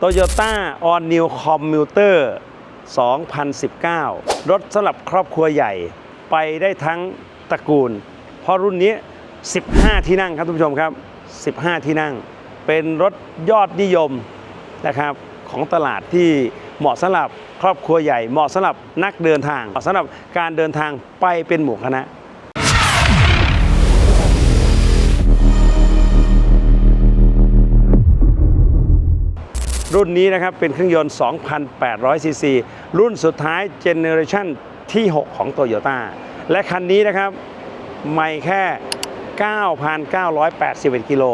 Toyota All New Commuter 2019 รถสำหรับครอบครัวใหญ่ไปได้ทั้งตระกูล เพราะรุ่นนี้ 15 ที่นั่งครับท่านผู้ชมครับ 15 ที่นั่ง เป็นรถยอดนิยมนะครับของตลาดที่เหมาะสำหรับครอบครัวใหญ่ เหมาะสำหรับนักเดินทางเหมาะสำหรับการเดินทางไปเป็นหมู่คณะ รุ่นนี้นะครับเป็นเครื่องยนต์ 2,800ซีซีรุ่นสุดท้ายเจเนอเรชันที่ 6 ของ Toyota และคันนี้นะครับไม่แค่ 9,981กิโล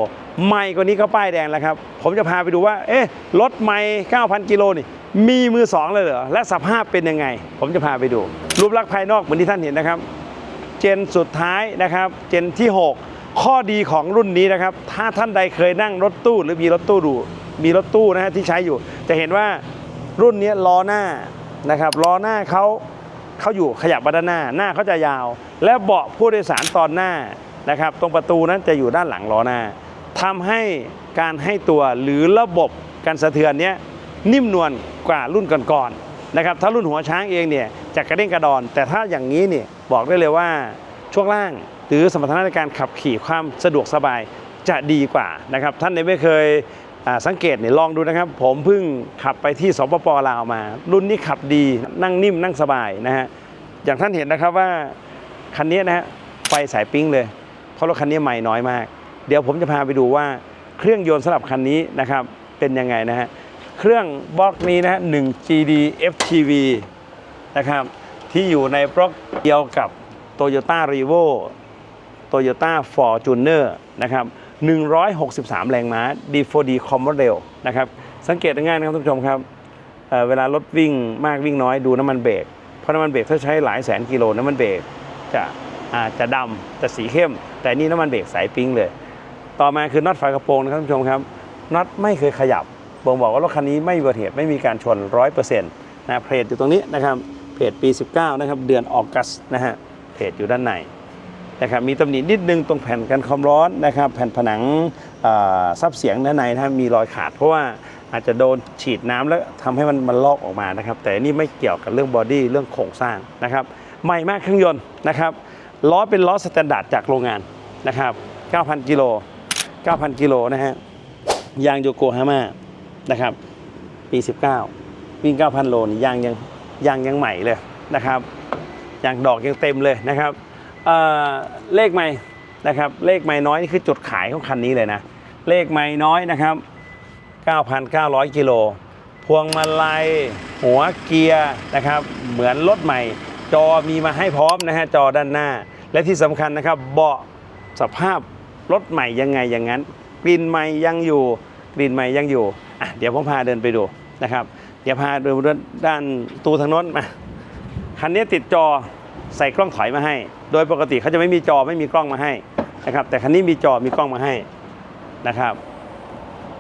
ไม่กว่านี้ก็ป้ายแดงแล้วครับ ผมจะพาไปดูว่า เอ๊ะ รถไม่ 9,000 กิโลนี่ มีมือสองเลยเหรอ และสภาพเป็นยังไง ผมจะพาไปดู รูปลักษณ์ภายนอกเหมือนที่ท่านเห็นนะครับ เจนสุดท้ายนะครับ เจนที่ 6 ข้อดีของรุ่นนี้นะครับ ถ้าท่านใดเคยนั่งรถตู้หรือมีรถตู้ดู มีรถตู้นะฮะที่ใช้อยู่ จะเห็นว่ารุ่นนี้ล้อหน้านะครับล้อหน้าเขาเขาอยู่ขยับมาด้านหน้า หน้าเขาจะยาว และเบาะผู้โดยสารตอนหน้านะครับตรงประตูนั้นจะอยู่ด้านหลังล้อหน้าทำให้การให้ตัวหรือระบบการสะเทือนเนี้ยนิ่มนวลกว่ารุ่นก่อนๆนะครับถ้ารุ่นหัวช้างเองเนี่ยจะกระเด้งกระดอน แต่ถ้าอย่างนี้เนี่ยบอกได้เลยว่าช่วงล่างหรือสมรรถนะในการขับขี่ความสะดวกสบายจะดีกว่านะครับท่านไม่เคย สังเกตเนี่ยลองดูนะครับ ผมเพิ่งขับไปที่สปปลาวมา รุ่นนี้ขับดีนั่งนิ่มนั่งสบายนะฮะอย่างท่านเห็นนะครับว่าคันนี้นะฮะไฟสายปิ๊งเลย เพราะรถคันนี้ใหม่น้อยมาก เดี๋ยวผมจะพาไปดูว่าเครื่องยนต์สำหรับคันนี้นะครับเป็นยังไงนะฮะเครื่องบล็อกนี้นะฮะ1 GD FTV นะครับที่อยู่ในบล็อกเดียวกับ Toyota r e v o Toyota Fortuner นะครับ 163 แรงม้า D4D Commodel นะครับ สังเกตง่ายๆนะครับท่านผู้ชมครับเเวลารถวิ่งมากวิ่งน้อยดูน้ำมันเบรก เพราะน้ำมันเบรกถ้าใช้หลายแสนกิโลน้ำมันเบรกจะอาจจะดำจะสีเข้ม แต่นี่น้ำมันเบรกใสปิ๊งเลย ต่อมาคือน็อตฝากระโปรงนะครับท่านผู้ชมครับน็อตไม่เคยขยับบ่งบอกว่ารถคันนี้ไม่มีอุบัติเหตุไม่มีการชน 100%นะเพจอยู่ตรงนี้นะครับเพจปี 19 นะครับ เดือนออกัสนะฮะเพจอยู่ด้านใน นะครับมีตำหนินิดนึงตรงแผ่นกันความร้อนนะครับ แผ่นผนังซับเสียงด้านในนะมีรอยขาด เพราะว่าอาจจะโดนฉีดน้ำแล้วทำให้มันมันลอกออกมานะครับ แต่นี่ไม่เกี่ยวกับเรื่องบอดี้เรื่องโครงสร้างนะครับใหม่มากเครื่องยนต์นะครับล้อเป็นล้อสแตนดาร์ดจากโรงงานนะครับ 9,000 กิโล 9,000 กิโลนะฮะ ยางโยโกฮาม่านะครับ ปี 19 วิ่ง 9,000 โลนี่ยางยังยางยังใหม่เลยนะครับ ยางดอกยังเต็มเลยนะครับ เเลขไม่นะครับเลขไม่น้อยนี่คือจุดขายของคันนี้เลยนะ เลขไม่น้อยนะครับ 9,900 กิโล พวงมาลัย หัวเกียร์นะครับ เหมือนรถใหม่ จอมีมาให้พร้อมนะฮะจอด้านหน้า และที่สำคัญนะครับเบาะสภาพรถใหม่ยังไงอย่างนั้น กลิ่นใหม่ยังอยู่ กลิ่นใหม่ยังอยู่อะเดี๋ยวผมพาเดินไปดูนะครับ เดี๋ยวพาดูด้านตูทางโน้นมาคันนี้ติดจอ ใส่กล้องถอยมาให้ โดยปกติเขาจะไม่มีจอไม่มีกล้องมาให้นะครับ แต่คันนี้มีจอมีกล้องมาให้นะครับ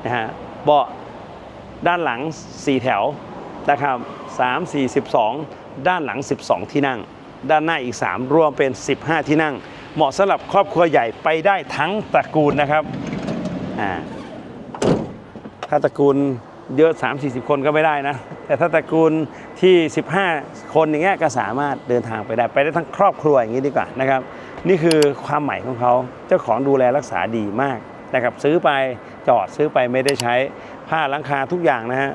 นะฮะเบาะด้านหลัง 4 แถวนะครับ3 4 12 ด้านหลัง 12 ที่นั่ง ด้านหน้าอีก 3 รวมเป็น 15 ที่นั่ง เหมาะสำหรับครอบครัวใหญ่ไปได้ทั้งตระกูลนะครับอ่าถ้าตระกูลเยอะ 3 4 0 คนก็ไม่ได้นะ แต่ถ้าตระกูลที่ 15 คนอย่างเงี้ยก็สามารถเดินทางไปได้ไปได้ทั้งครอบครัวอย่างนี้ดีกว่านะครับนี่คือความใหม่ของเขาเจ้าของดูแลรักษาดีมากนะครับซื้อไปจอดซื้อไปไม่ได้ใช้ผ้าหลังคาทุกอย่างนะฮะ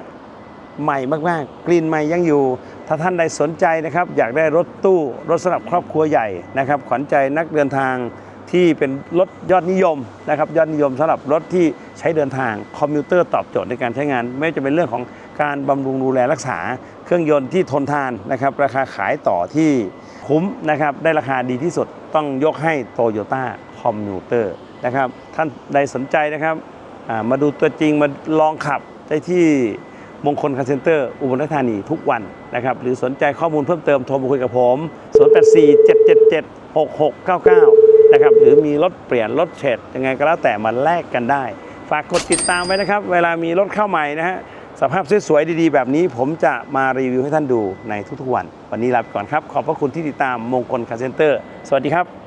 ใหม่มากๆ กลิ่นใหม่ยังอยู่ ถ้าท่านใดสนใจนะครับอยากได้รถตู้รถสำหรับครอบครัวใหญ่นะครับขวัญใจนักเดินทางที่เป็นรถยอดนิยมนะครับยอดนิยมสำหรับรถที่ใช้เดินทางคอมพิวเตอร์ตอบโจทย์ในการใช้งาน ไม่ว่าจะเป็นเรื่องของ การบำรุงดูแลรักษาเครื่องยนต์ที่ทนทานนะครับ ราคาขายต่อที่คุ้มนะครับ ได้ราคาดีที่สุดต้องยกให้โตโยต้าคอมพิวเตอร์นะครับ ท่านใดสนใจนะครับมาดูตัวจริงมาลองขับได้ที่มงคลคาร์เซ็นเตอร์อุบลราชธานีทุกวันนะครับ หรือสนใจข้อมูลเพิ่มเติมโทรมาคุยกับผม 084 777 6699 นะครับ หรือมีรถเปลี่ยนรถเฉดยังไงก็แล้วแต่มาแลกกันได้ ฝากกดติดตามไว้นะครับ เวลามีรถเข้าใหม่นะฮะ สภาพสวยๆดีๆ แบบนี้ผมจะมารีวิวให้ท่านดูในทุกๆวัน วันนี้ลาไปก่อนครับ ขอบพระคุณที่ติดตามมงคลคาเซนเตอร์ สวัสดีครับ